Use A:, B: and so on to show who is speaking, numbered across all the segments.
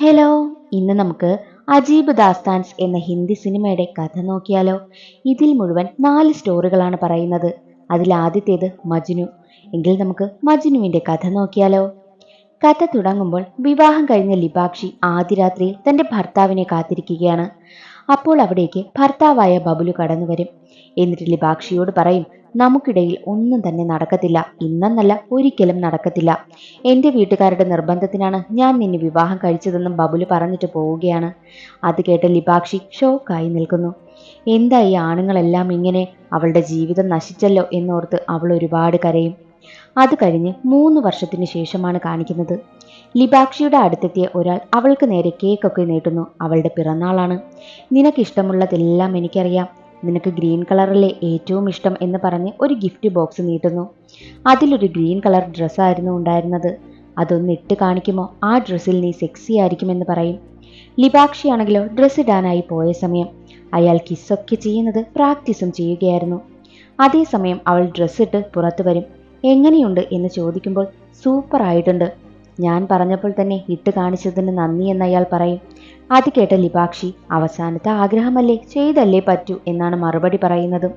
A: Hello ഇന്ന് നമുക്ക് അജീബ് ദാസ്താൻസ് എന്ന ഹിന്ദി സിനിമയുടെ കഥ നോക്കിയാലോ. ഇതിൽ മുഴുവൻ നാല് സ്റ്റോറികളാണ് പറയുന്നത്. അതിൽ ആദ്യത്തേത് മജ്നു. എങ്കിൽ നമുക്ക് മജ്നുവിന്റെ കഥ നോക്കിയാലോ. കഥ തുടങ്ങുമ്പോൾ വിവാഹം കഴിഞ്ഞ ലിപാക്ഷി ആദ്യ രാത്രിയിൽ തന്റെ ഭർത്താവിനെ കാത്തിരിക്കുകയാണ്. അപ്പോൾ അവിടേക്ക് ഭർത്താവായ ബബുലു കടന്നു വരും. എന്നിട്ട് ലിബാക്ഷിയോട് പറയും നമുക്കിടയിൽ ഒന്നും തന്നെ നടക്കത്തില്ല. ഇന്നെന്നല്ല ഒരിക്കലും നടക്കത്തില്ല. എന്റെ വീട്ടുകാരുടെ നിർബന്ധത്തിനാണ് ഞാൻ നിന്നെ വിവാഹം കഴിച്ചതെന്നും ബബുലു പറഞ്ഞിട്ട് പോവുകയാണ്. അത് കേട്ട് ലിബാക്ഷി ഷോക്കായി നിൽക്കുന്നു. എന്താ ഈ ആണുങ്ങളെല്ലാം ഇങ്ങനെ അവളുടെ ജീവിതം നശിച്ചല്ലോ? എന്നോർത്ത് അവൾ ഒരുപാട് കരയും. അത് കഴിഞ്ഞ് മൂന്ന് വർഷത്തിന് ശേഷമാണ് കാണിക്കുന്നത്. ലിബാക്ഷിയുടെ അടുത്തെത്തിയ ഒരാൾ അവൾക്ക് നേരെ കേക്കൊക്കെ നീട്ടുന്നു. അവളുടെ പിറന്നാളാണ്. നിനക്കിഷ്ടമുള്ളതെല്ലാം എനിക്കറിയാം. നിനക്ക് ഗ്രീൻ കളറിലെ ഏറ്റവും ഇഷ്ടം എന്ന് പറഞ്ഞ് ഒരു ഗിഫ്റ്റ് ബോക്സ് നീട്ടുന്നു. അതിലൊരു ഗ്രീൻ കളർ ഡ്രസ്സായിരുന്നു ഉണ്ടായിരുന്നത്. അതൊന്ന് ഇട്ട് കാണിക്കുമോ? ആ ഡ്രസ്സിൽ നീ സെക്സി ആയിരിക്കുമെന്ന് പറയും. ലിബാക്ഷിയാണെങ്കിലോ ഡ്രസ്സ് ഇടാനായി പോയ സമയം. അയാൾ കിസ്സൊക്കെ ചെയ്യുന്നത് പ്രാക്ടീസും ചെയ്യുകയായിരുന്നു. അതേസമയം അവൾ ഡ്രസ്സിട്ട് പുറത്തു വരും. എങ്ങനെയുണ്ട് എന്ന് ചോദിക്കുമ്പോൾ സൂപ്പർ ആയിട്ടുണ്ട്. ഞാൻ പറഞ്ഞപ്പോൾ തന്നെ ഇട്ട് കാണിച്ചതിന് നന്ദി എന്ന് അയാൾ പറയും. അത് കേട്ട ലിപാക്ഷി അവസാനത്തെ ആഗ്രഹമല്ലേ? ചെയ്തല്ലേ പറ്റൂ എന്നാണ് മറുപടി പറയുന്നത്.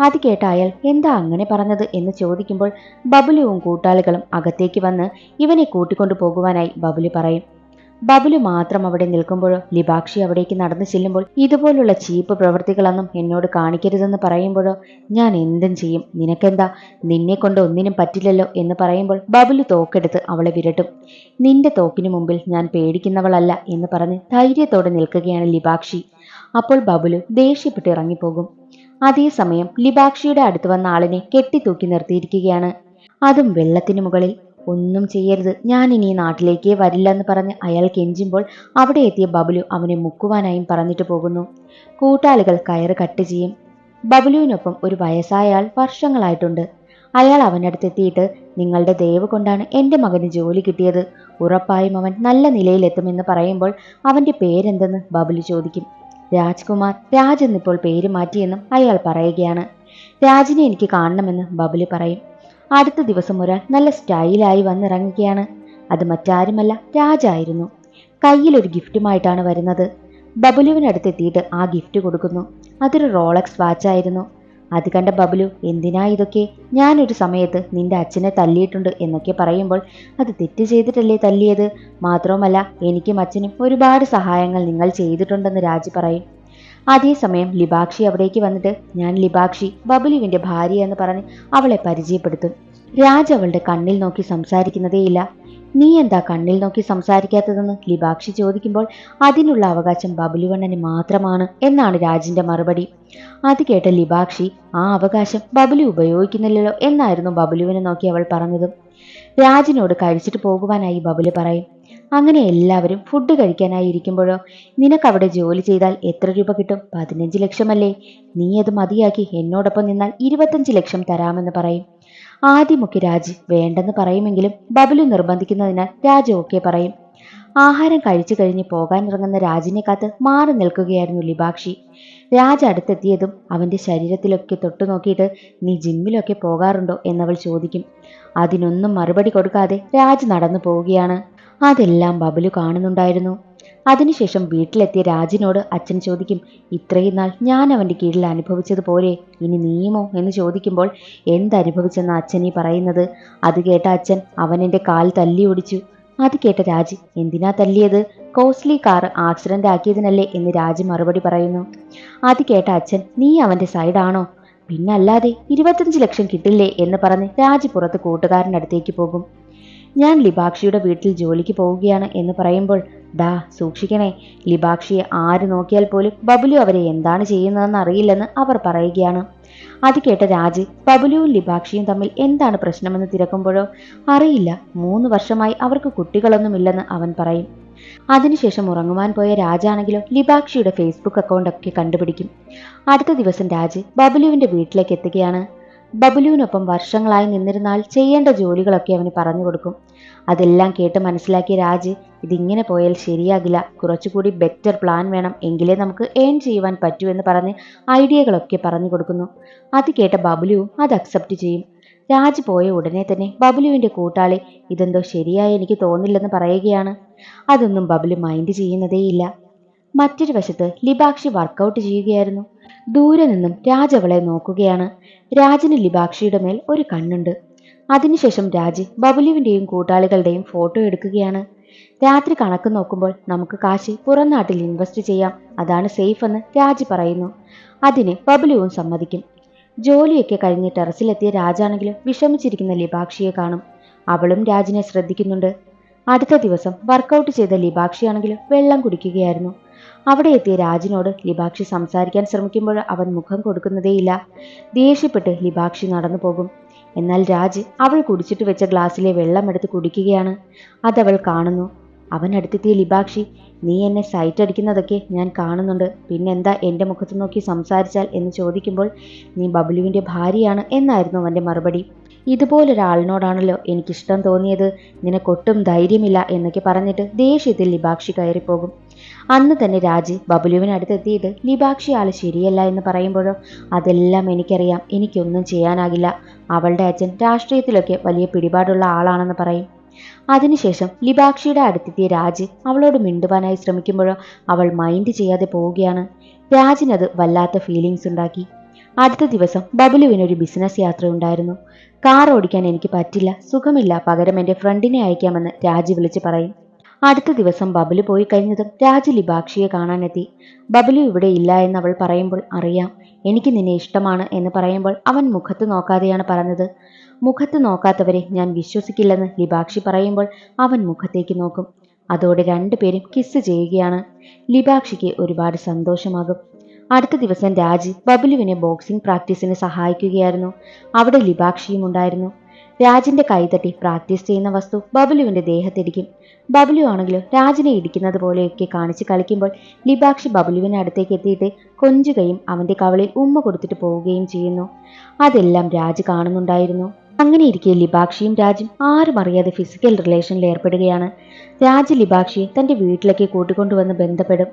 A: അത് കേട്ട അയാൾ എന്താ അങ്ങനെ പറഞ്ഞത് എന്ന് ചോദിക്കുമ്പോൾ ബബുലുവും കൂട്ടാളികളും അകത്തേക്ക് വന്ന് ഇവനെ കൂട്ടിക്കൊണ്ടു പോകുവാനായി ബബുലു പറയും. ബബുലു മാത്രം അവിടെ നിൽക്കുമ്പോഴോ ലിബാക്ഷി അവിടേക്ക് നടന്നു ചെല്ലുമ്പോൾ ഇതുപോലുള്ള ചീപ്പ് പ്രവൃത്തികളൊന്നും എന്നോട് കാണിക്കരുതെന്ന് പറയുമ്പോഴോ ഞാൻ എന്തും ചെയ്യും. നിനക്കെന്താ? നിന്നെ കൊണ്ട് ഒന്നിനും പറ്റില്ലല്ലോ എന്ന് പറയുമ്പോൾ ബബുലു തോക്കെടുത്ത് അവളെ വിരട്ടും. നിന്റെ തോക്കിനു മുമ്പിൽ ഞാൻ പേടിക്കുന്നവളല്ല എന്ന് പറഞ്ഞ് ധൈര്യത്തോടെ നിൽക്കുകയാണ് ലിബാക്ഷി. അപ്പോൾ ബബുലു ദേഷ്യപ്പെട്ട് ഇറങ്ങിപ്പോകും. അതേസമയം ലിബാക്ഷിയുടെ അടുത്ത് വന്ന ആളിനെ കെട്ടിത്തൂക്കി നിർത്തിയിരിക്കുകയാണ്. അതും വെള്ളത്തിനു മുകളിൽ ഒന്നും ചെയ്യരുത്. ഞാൻ ഇനി നാട്ടിലേക്കേ വരില്ല എന്ന് പറഞ്ഞ് അയാൾ കെഞ്ചുമ്പോൾ അവിടെ എത്തിയ ബബുലു അവനെ മുക്കുവാനായും പറഞ്ഞിട്ട് പോകുന്നു. കൂട്ടാളികൾ കയറ് കട്ട് ചെയ്യും. ബബുലുവിനൊപ്പം ഒരു വയസ്സായ ആൾ വർഷങ്ങളായിട്ടുണ്ട്. അയാൾ അവനടുത്തെത്തിയിട്ട് നിങ്ങളുടെ ദയവ് കൊണ്ടാണ് എന്റെ മകന് ജോലി കിട്ടിയത്. ഉറപ്പായും അവൻ നല്ല നിലയിലെത്തുമെന്ന് പറയുമ്പോൾ അവന്റെ പേരെന്തെന്ന് ബബുലു ചോദിക്കും. രാജ്കുമാർ രാജ് എന്നിപ്പോൾ പേര് മാറ്റിയെന്നും അയാൾ പറയുകയാണ്. രാജിനെ എനിക്ക് കാണണമെന്ന് ബബുലു പറയും. അടുത്ത ദിവസം ഒരാൾ നല്ല സ്റ്റൈലായി വന്നിറങ്ങുകയാണ്. അത് മറ്റാരുമല്ല രാജായിരുന്നു. കയ്യിൽ ഒരു ഗിഫ്റ്റുമായിട്ടാണ് വരുന്നത്. ബബുലുവിനടുത്തെത്തിയിട്ട് ആ ഗിഫ്റ്റ് കൊടുക്കുന്നു. അതൊരു റോളക്സ് വാച്ചായിരുന്നു. അത് കണ്ട ബബുലു എന്തിനാ ഇതൊക്കെ? ഞാനൊരു സമയത്ത് നിന്റെ അച്ഛനെ തല്ലിയിട്ടുണ്ട് എന്നൊക്കെ പറയുമ്പോൾ അത് തെറ്റ് ചെയ്തിട്ടല്ലേ തല്ലിയത്? മാത്രവുമല്ല എനിക്കും അച്ഛനും ഒരുപാട് സഹായങ്ങൾ നിങ്ങൾ ചെയ്തിട്ടുണ്ടെന്ന് രാജി പറയും. അതേസമയം ലിബാക്ഷി അവിടേക്ക് വന്നിട്ട് ഞാൻ ലിബാക്ഷി ബബുലുവിന്റെ ഭാര്യ എന്ന് പറഞ്ഞ് അവളെ പരിചയപ്പെടുത്തും. രാജ അവളുടെ കണ്ണിൽ നോക്കി സംസാരിക്കുന്നതേയില്ല. നീ എന്താ കണ്ണിൽ നോക്കി സംസാരിക്കാത്തതെന്ന് ലിബാക്ഷി ചോദിക്കുമ്പോൾ അതിനുള്ള അവകാശം ബബുലുവണ്ണന് മാത്രമാണ് എന്നാണ് രാജിന്റെ മറുപടി. അത് കേട്ട ലിബാക്ഷി ആ അവകാശം ബബുലു ഉപയോഗിക്കുന്നില്ലല്ലോ എന്നായിരുന്നു ബബുലുവിനെ നോക്കി അവൾ പറഞ്ഞതും. രാജിനോട് കഴിച്ചിട്ട് പോകുവാനായി ബബുലു പറയും. അങ്ങനെ എല്ലാവരും ഫുഡ് കഴിക്കാനായി ഇരിക്കുമ്പോഴോ? നിനക്കവിടെ ജോലി ചെയ്താൽ എത്ര രൂപ കിട്ടും? പതിനഞ്ച് ലക്ഷമല്ലേ? നീ അത് മതിയാക്കി എന്നോടൊപ്പം നിന്നാൽ ഇരുപത്തഞ്ച് ലക്ഷം തരാമെന്ന് പറയും. ആദ്യമൊക്കെ രാജ് വേണ്ടെന്ന് പറയുമെങ്കിലും ബബലു നിർബന്ധിക്കുന്നതിനാൽ രാജ് ഓക്കെ പറയും. ആഹാരം കഴിച്ചു കഴിഞ്ഞ് പോകാനിറങ്ങുന്ന രാജിനെ കാത്ത് മാറി നിൽക്കുകയായിരുന്നു ലിബാക്ഷി. രാജ അടുത്തെത്തിയതും അവന്റെ ശരീരത്തിലൊക്കെ തൊട്ടു നോക്കിയിട്ട് നീ ജിമ്മിലൊക്കെ പോകാറുണ്ടോ? എന്നവൾ ചോദിക്കും. അതിനൊന്നും മറുപടി കൊടുക്കാതെ രാജ് നടന്നു പോവുകയാണ്. അതെല്ലാം ബബലു കാണുന്നുണ്ടായിരുന്നു. അതിനുശേഷം വീട്ടിലെത്തിയ രാജിനോട് അച്ഛൻ ചോദിക്കും ഇത്രയും നാൾ ഞാൻ അവന്റെ കീഴിൽ അനുഭവിച്ചതുപോലെ ഇനി നീയുമോ? എന്ന് ചോദിക്കുമ്പോൾ എന്തനുഭവിച്ചെന്ന് അച്ഛനീ പറയുന്നത്? അത് കേട്ട അച്ഛൻ അവൻ എന്റെ കാൽ തല്ലി ഓടിച്ചു. അത് കേട്ട രാജി എന്തിനാ തല്ലിയത്? കോസ്റ്റ്ലി കാർ ആക്സിഡന്റ് ആക്കിയതിനല്ലേ? എന്ന് രാജി മറുപടി പറയുന്നു. അത് കേട്ട അച്ഛൻ നീ അവന്റെ സൈഡാണോ പിന്നല്ലാതെ ഇരുപത്തഞ്ച് ലക്ഷം കിട്ടില്ലേ? എന്ന് പറഞ്ഞ് രാജി പുറത്ത് കൂട്ടുകാരന്റെ അടുത്തേക്ക് പോകും. ഞാൻ ലിബാക്ഷിയുടെ വീട്ടിൽ ജോലിക്ക് പോവുകയാണ് എന്ന് പറയുമ്പോൾ ദാ സൂക്ഷിക്കണേ. ലിബാക്ഷിയെ ആര് നോക്കിയാൽ പോലും ബബുലു അവരെ എന്താണ് ചെയ്യുന്നതെന്ന് അറിയില്ലെന്ന് അവർ പറയുകയാണ്. അത് കേട്ട രാജ് ബബുലുവും ലിബാക്ഷിയും തമ്മിൽ എന്താണ് പ്രശ്നമെന്ന് തിരക്കുമ്പോഴോ അറിയില്ല മൂന്ന് വർഷമായി അവർക്ക് കുട്ടികളൊന്നുമില്ലെന്ന് അവൻ പറയും. അതിനുശേഷം ഉറങ്ങുവാൻ പോയ രാജാണെങ്കിലോ ലിബാക്ഷിയുടെ ഫേസ്ബുക്ക് അക്കൗണ്ടൊക്കെ കണ്ടുപിടിക്കും. അടുത്ത ദിവസം രാജ് ബബുലുവിന്റെ വീട്ടിലേക്ക് എത്തുകയാണ്. ബബുലുവിനൊപ്പം വർഷങ്ങളായി നിന്നിരുന്നാൽ ചെയ്യേണ്ട ജോലികളൊക്കെ അവന് പറഞ്ഞു കൊടുക്കും. അതെല്ലാം കേട്ട് മനസ്സിലാക്കിയ രാജ് ഇതിങ്ങനെ പോയാൽ ശരിയാകില്ല. കുറച്ചുകൂടി ബെറ്റർ പ്ലാൻ വേണം. എങ്കിലേ നമുക്ക് ഏൺ ചെയ്യുവാൻ പറ്റൂ എന്ന് പറഞ്ഞ് ഐഡിയകളൊക്കെ പറഞ്ഞു കൊടുക്കുന്നു. അത് കേട്ട ബബുലുവും അത് അക്സെപ്റ്റ് ചെയ്യും. രാജ് പോയ ഉടനെ തന്നെ ബബുലുവിന്റെ കൂട്ടാളി ഇതെന്തോ ശരിയായി എനിക്ക് തോന്നില്ലെന്ന് പറയുകയാണ്. അതൊന്നും ബബുലു മൈൻഡ് ചെയ്യുന്നതേയില്ല. മറ്റൊരു വശത്ത് ലിബാക്ഷി വർക്കൗട്ട് ചെയ്യുകയായിരുന്നു. ദൂരെ നിന്നും രാജവളെ നോക്കുകയാണ്. രാജിന് ലിബാക്ഷിയുടെ മേൽ ഒരു കണ്ണുണ്ട്. അതിനുശേഷം രാജ് ബബുലുവിന്റെയും കൂട്ടാളികളുടെയും ഫോട്ടോ എടുക്കുകയാണ്. രാത്രി കണക്ക് നോക്കുമ്പോൾ നമുക്ക് കാശ് പുറം നാട്ടിൽ ഇൻവെസ്റ്റ് ചെയ്യാം. അതാണ് സേഫ് എന്ന് രാജ് പറയുന്നു. അതിന് ബബുലുവും സമ്മതിക്കും. ജോലിയൊക്കെ കഴിഞ്ഞ് ടെറസിലെത്തിയ രാജാണെങ്കിലും വിഷമിച്ചിരിക്കുന്ന ലിബാക്ഷിയെ കാണും. അവളും രാജിനെ ശ്രദ്ധിക്കുന്നുണ്ട്. അടുത്ത ദിവസം വർക്കൗട്ട് ചെയ്ത ലിബാക്ഷിയാണെങ്കിലും വെള്ളം കുടിക്കുകയായിരുന്നു. അവിടെ എത്തിയ രാജിനോട് ലിബാക്ഷി സംസാരിക്കാൻ ശ്രമിക്കുമ്പോൾ അവൻ മുഖം കൊടുക്കുന്നതേയില്ല. ദേഷ്യപ്പെട്ട് ലിബാക്ഷി നടന്നു പോകും. എന്നാൽ രാജ് അവൾ കുടിച്ചിട്ട് വെച്ച ഗ്ലാസ്സിലെ വെള്ളം എടുത്ത് കുടിക്കുകയാണ്. അതവൾ കാണുന്നു. അവൻ അടുത്തെത്തിയ ലിബാക്ഷി നീ എന്നെ സൈറ്റ് അടിക്കുന്നതൊക്കെ ഞാൻ കാണുന്നുണ്ട്. പിന്നെന്താ എന്റെ മുഖത്ത് നോക്കി സംസാരിച്ചാൽ? എന്ന് ചോദിക്കുമ്പോൾ നീ ബബ്ലുവിന്റെ ഭാര്യയാണ് എന്നായിരുന്നു അവന്റെ മറുപടി. ഇതുപോലൊരാളിനോടാണല്ലോ എനിക്കിഷ്ടം തോന്നിയത്. നിനക്കൊട്ടും ധൈര്യമില്ല എന്നൊക്കെ പറഞ്ഞിട്ട് ദേഷ്യത്തിൽ ലിബാക്ഷി കയറിപ്പോകും. അന്ന് തന്നെ രാജി. ബബുലുവിനടുത്തെത്തിയിട്ട് ലിബാക്ഷി ആൾ ശരിയല്ല എന്ന് പറയുമ്പോഴോ? അതെല്ലാം എനിക്കറിയാം. എനിക്കൊന്നും ചെയ്യാനാകില്ല. അവളുടെ അച്ഛൻ രാഷ്ട്രീയത്തിലൊക്കെ വലിയ പിടിപാടുള്ള ആളാണെന്ന് പറയും. അതിനുശേഷം ലിബാക്ഷിയുടെ അടുത്തെത്തിയ രാജ് അവളോട് മിണ്ടുവാനായി ശ്രമിക്കുമ്പോഴോ അവൾ മൈൻഡ് ചെയ്യാതെ പോവുകയാണ്. രാജിനത് വല്ലാത്ത ഫീലിങ്സ് ഉണ്ടാക്കി. അടുത്ത ദിവസം ബബുലുവിനൊരു ബിസിനസ് യാത്ര ഉണ്ടായിരുന്നു കാർ ഓടിക്കാൻ എനിക്ക് പറ്റില്ല. സുഖമില്ല. പകരം എന്റെ ഫ്രണ്ടിനെ അയക്കാമെന്ന് രാജ് വിളിച്ച് പറയും. അടുത്ത ദിവസം ബബലു പോയി കഴിഞ്ഞതും രാജലിബാക്ഷിയെ കാണാനെത്തി. ബബലു ഇവിടെ ഇല്ല എന്ന് അവൾ പറയുമ്പോൾ അറിയാം. എനിക്ക് നിന്നെ ഇഷ്ടമാണ് എന്ന് പറയുമ്പോൾ അവൻ മുഖത്ത് നോക്കാതെയാണ് പറഞ്ഞത്. മുഖത്ത് നോക്കാത്തവരെ ഞാൻ വിശ്വസിക്കില്ലെന്ന് ലിബാക്ഷി പറയുമ്പോൾ അവൻ മുഖത്തേക്ക് നോക്കും. അതോടെ രണ്ടുപേരും കിസ് ചെയ്യുകയാണ്. ലിബാക്ഷിക്ക് ഒരുപാട് സന്തോഷമാകും. അടുത്ത ദിവസം രാജി ബബുലുവിനെ ബോക്സിംഗ് പ്രാക്ടീസിന് സഹായിക്കുകയായിരുന്നു. അവിടെ ലിബാക്ഷിയും ഉണ്ടായിരുന്നു. രാജിന്റെ കൈതട്ടി പ്രാക്ടീസ് ചെയ്യുന്ന വസ്തു ബബലുവിന്റെ ദേഹത്തിടിക്കും ബബ്ലു ആണെങ്കിലും രാജിനെ ഇടിക്കുന്നത് പോലെയൊക്കെ കാണിച്ച് കളിക്കുമ്പോൾ ലിബാക്ഷി ബബലുവിന് അടുത്തേക്ക് എത്തിയിട്ട് കൊഞ്ചുകയും അവന്റെ കവളിൽ ഉമ്മ കൊടുത്തിട്ട് പോവുകയും ചെയ്യുന്നു. അതെല്ലാം രാജ് കാണുന്നുണ്ടായിരുന്നു. അങ്ങനെ ഇരിക്കെ ലിബാക്ഷിയും രാജും ആരും അറിയാതെ ഫിസിക്കൽ റിലേഷനിൽ ഏർപ്പെടുകയാണ്. രാജ് ലിബാക്ഷിയെ തന്റെ വീട്ടിലേക്ക് കൂട്ടിക്കൊണ്ടുവന്ന് ബന്ധപ്പെടും.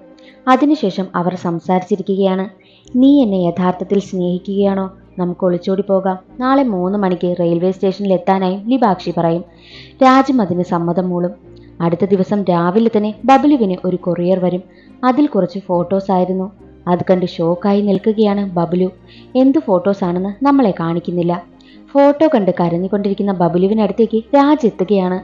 A: അതിനുശേഷം അവർ സംസാരിച്ചിരിക്കുകയാണ്. നീ എന്നെ യഥാർത്ഥത്തിൽ സ്നേഹിക്കുകയാണോ? നമുക്ക് ഒളിച്ചോടി പോകാം. നാളെ മൂന്ന് മണിക്ക് റെയിൽവേ സ്റ്റേഷനിൽ എത്താനായി ലിബാക്ഷി പറയും. രാജും അതിന് സമ്മതം മൂളും. അടുത്ത ദിവസം രാവിലെ തന്നെ ബബുലുവിന് ഒരു കൊറിയർ വരും. അതിൽ കുറച്ച് ഫോട്ടോസ് ആയിരുന്നു. അത് കണ്ട് ഷോക്കായി നിൽക്കുകയാണ് ബബുലു. എന്ത് ഫോട്ടോസ് ആണെന്ന് നമ്മളെ കാണിക്കുന്നില്ല. ഫോട്ടോ കണ്ട് കരഞ്ഞുകൊണ്ടിരിക്കുന്ന ബബുലുവിനടുത്തേക്ക് രാജ് എത്തുകയാണ്.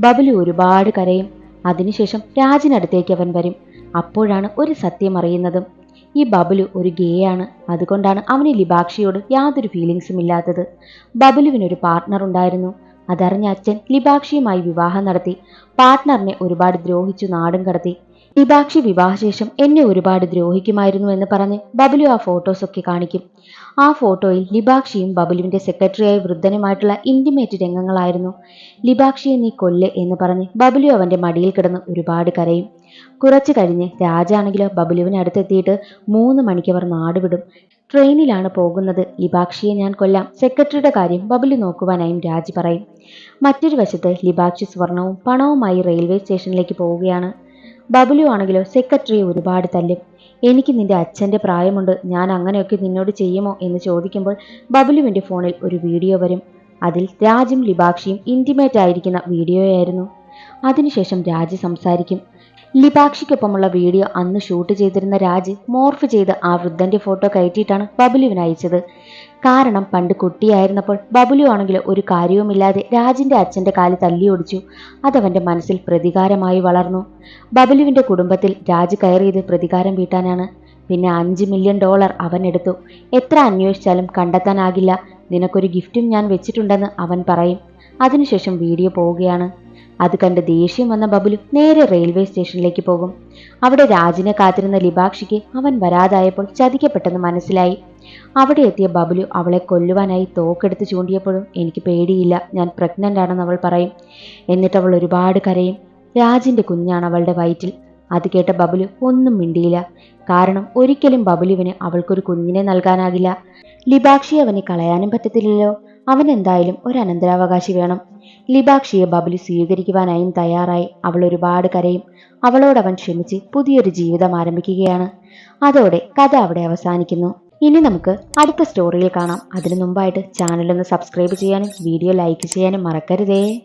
A: ബബുലു ഒരുപാട് കരയും. അതിനുശേഷം രാജിനടുത്തേക്ക് അവൻ വരും. അപ്പോഴാണ് ഒരു സത്യം അറിയുന്നതും. ഈ ബബുലു ഒരു ഗേ ആണ് അതുകൊണ്ടാണ് അവന് ലിബാക്ഷിയോട് യാതൊരു ഫീലിങ്സും ഇല്ലാത്തത്. ബബുലുവിനൊരു പാർട്ട്ണർ ഉണ്ടായിരുന്നു. അതറിഞ്ഞ അച്ഛൻ ലിബാക്ഷിയുമായി വിവാഹം നടത്തി. പാർട്ട്ണറിനെ ഒരുപാട് ദ്രോഹിച്ചു നാടും കടത്തി. ലിബാക്ഷി വിവാഹശേഷം എന്നെ ഒരുപാട് ദ്രോഹിക്കുമായിരുന്നു എന്ന് പറഞ്ഞ് ബബലു ആ ഫോട്ടോസൊക്കെ കാണിക്കും. ആ ഫോട്ടോയിൽ ലിബാക്ഷിയും ബബലുവിന്റെ സെക്രട്ടറിയായ വൃദ്ധനുമായിട്ടുള്ള ഇന്റിമേറ്റ് രംഗങ്ങളായിരുന്നു. ലിബാക്ഷിയെ നീ കൊല്ല് എന്ന് പറഞ്ഞ് ബബലു അവന്റെ മടിയിൽ കിടന്ന് ഒരുപാട് കരയും. കുറച്ചു കഴിഞ്ഞ് രാജാണെങ്കിലോ ബബലുവിനടുത്തെത്തിയിട്ട് മൂന്ന് മണിക്ക് അവർ നാടുവിടും ട്രെയിനിലാണ് പോകുന്നത്. ലിബാക്ഷിയെ ഞാൻ കൊല്ലാം. സെക്രട്ടറിയുടെ കാര്യം ബബലു നോക്കുവാനായും രാജി പറയും. മറ്റൊരു വശത്ത് ലിബാക്ഷി സ്വർണവും പണവുമായി റെയിൽവേ സ്റ്റേഷനിലേക്ക് പോവുകയാണ്. ബബുലു ആണെങ്കിലോ സെക്രട്ടറിയെ ഒരുപാട് തല്ലും. എനിക്ക് നിന്റെ അച്ഛന്റെ പ്രായമുണ്ട്. ഞാൻ അങ്ങനെയൊക്കെ നിന്നോട് ചെയ്യുമോ എന്ന് ചോദിക്കുമ്പോൾ ബബുലുവിന്റെ ഫോണിൽ ഒരു വീഡിയോ വരും. അതിൽ രാജും ലിബാക്ഷിയും ഇന്റിമേറ്റ് ആയിരിക്കുന്ന വീഡിയോയായിരുന്നു അതിനുശേഷം രാജ് സംസാരിക്കും. ലിബാക്ഷിക്കൊപ്പമുള്ള വീഡിയോ അന്ന് ഷൂട്ട് ചെയ്തിരുന്ന രാജ് മോർഫ് ചെയ്ത് ആ വൃദ്ധന്റെ ഫോട്ടോ കയറ്റിയിട്ടാണ് ബബുലുവിന് അയച്ചത്. കാരണം പണ്ട് കുട്ടിയായിരുന്നപ്പോൾ ബബുലു ആണെങ്കിൽ ഒരു കാര്യവുമില്ലാതെ രാജിന്റെ അച്ഛന്റെ കാൽ തല്ലി ഒടിച്ചു. അതവന്റെ മനസ്സിൽ പ്രതികാരമായി വളർന്നു. ബബുലുവിന്റെ കുടുംബത്തിൽ രാജ് കയറിയത് പ്രതികാരം വീട്ടാനാണ്. പിന്നെ അഞ്ച് മില്യൺ ഡോളർ അവൻ എടുത്തു. എത്ര അന്വേഷിച്ചാലും കണ്ടെത്താനാകില്ല. നിനക്കൊരു ഗിഫ്റ്റും ഞാൻ വെച്ചിട്ടുണ്ടെന്ന് അവൻ പറയും. അതിനുശേഷം വീഡിയോ പോവുകയാണ്. അത് കണ്ട് ദേഷ്യം വന്ന ബബുലു നേരെ റെയിൽവേ സ്റ്റേഷനിലേക്ക് പോകും. അവിടെ രാജിനെ കാത്തിരുന്ന ലിബാക്ഷിക്ക് അവൻ വരാതായപ്പോൾ ചതിക്കപ്പെട്ടെന്ന് മനസ്സിലായി. അവിടെ എത്തിയ ബബുലു അവളെ കൊല്ലുവാനായി തോക്കെടുത്ത് ചൂണ്ടിയപ്പോഴും എനിക്ക് പേടിയില്ല ഞാൻ പ്രഗ്നന്റ് ആണെന്ന് അവൾ പറയും. എന്നിട്ട് അവൾ ഒരുപാട് കരയും. രാജിന്റെ കുഞ്ഞാണ് അവളുടെ വയറ്റിൽ. അത് കേട്ട ബബുലു ഒന്നും മിണ്ടിയില്ല. കാരണം ഒരിക്കലും ബബുലുവിന് അവൾക്കൊരു കുഞ്ഞിനെ നൽകാനാകില്ല. ലിബാക്ഷി അവനെ കളയാനും പറ്റത്തില്ലല്ലോ. അവൻ എന്തായാലും ഒരു അനന്തരാവകാശി വേണം. ലിബാക്ഷിയെ ബബിലി സ്വീകരിക്കുവാനായും തയ്യാറായി. അവൾ ഒരുപാട് കരയും. അവളോട് അവൻ ക്ഷമിച്ച് പുതിയൊരു ജീവിതം ആരംഭിക്കുകയാണ്. അതോടെ കഥ അവിടെ അവസാനിക്കുന്നു. ഇനി നമുക്ക് അടുത്ത സ്റ്റോറിയിൽ കാണാം. അതിനു മുമ്പായിട്ട് ചാനലൊന്ന് സബ്സ്ക്രൈബ് ചെയ്യാനും വീഡിയോ ലൈക്ക് ചെയ്യാനും മറക്കരുതേ.